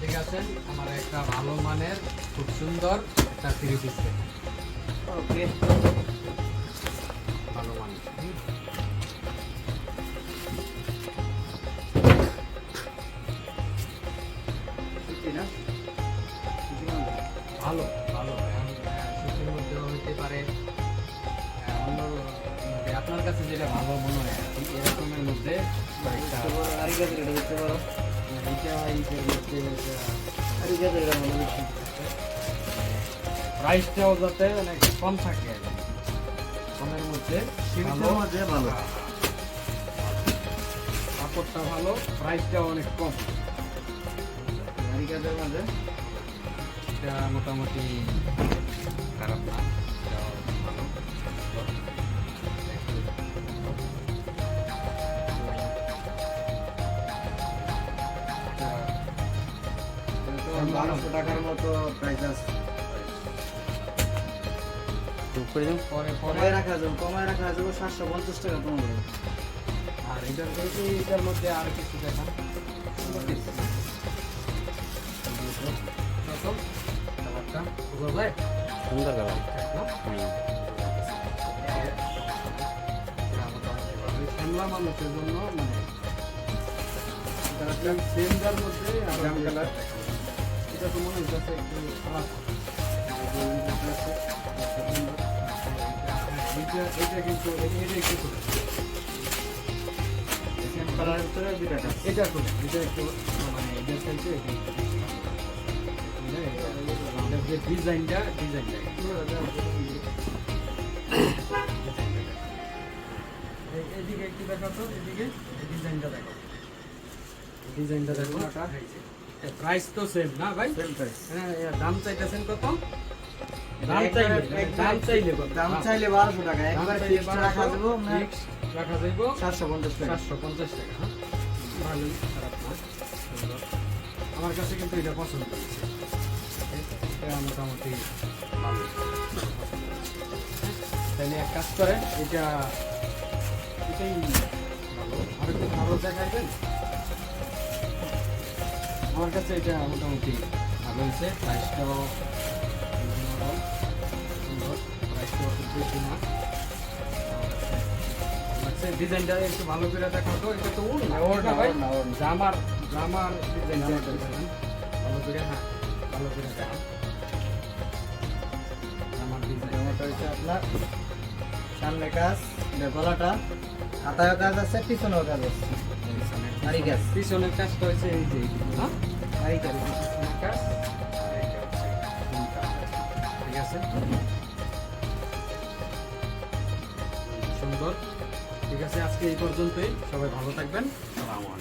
ঠিক আছে আমার একটা ভালো মানের খুব সুন্দর একটা থ্রি পিস ওকে। ভালো মানের? ভালো। কাছে যেটা ভালো মনে হয় এরকমের মধ্যে কয়েকটা দেখতে আরিগাদের এটা দেখতে পারো আরিগাদের এটা ভালো বেশি প্রাইসটাও যাতে অনেক কম থাকে কমের মধ্যে সীমিতের মধ্যে ভালো। কাপড়টা ভালো প্রাইসটাও অনেক কম। আরিগাদের মধ্যে এটা মোটামুটি খারাপ না বারোশো টাকার মতো প্রাইস আছে। পরে পরে কমায় রাখা যাবে কমায় রাখা যাবে সাতশো পঞ্চাশ টাকা কমাবে আর এটার এটার মধ্যে আর কিছু দেখান কত? সুন্দর কালার শ্যামলা মানুষের জন্য মানে এটা মধ্যে কালার। এটা তো মনে হচ্ছে একটু খারাপ। এটা এটা কিন্তু এটা একটু ভিতরে এটা এটা মানে এটা যে ডিজাইনটা ডিজাইনটা। এদিকে একটু দেখো তো এদিকে ডিজাইনটা দেখো ডিজাইনটা দেখো প্রাইস তো সেম না ভাই? সেম প্রাইস হ্যাঁ দাম চাইতেছেন কত? দাম চাইলে দাম চাইলে দাম চাইলে বারোশো টাকা একবার চাইলে রাখা টাকা। টাকা হ্যাঁ। খারাপ না। আমার কাছে কিন্তু এটা পছন্দ। হয়েছে এটা মোটামুটি ভালো। তাহলে এক কাজ করেন এটা এটাই ভালো। আর একটু ভালো দেখাইবেন আমার কাছে এটা মোটামুটি ভালো হয়েছে। প্রাইসটাও প্রাইসটাও খুব বেশি না লাগছে ডিজাইনটা একটু ভালো করে দেখো তো। এটা তো না। জামার জামার ভালো করে হ্যাঁ ভালো করে জামার ডিজাইন হচ্ছে আপনার সামনে কাজ গলাটা। হাতায় কাজ আছে পিছনেও কাজ আছে। কাজ। পিছনের কাজটা হচ্ছে এই যে। হ্যাঁ? কাজ। ঠিক আছে? সুন্দর। ঠিক আছে আজকে এই পর্যন্তই। সবাই ভালো থাকবেন। সালামালাইকুম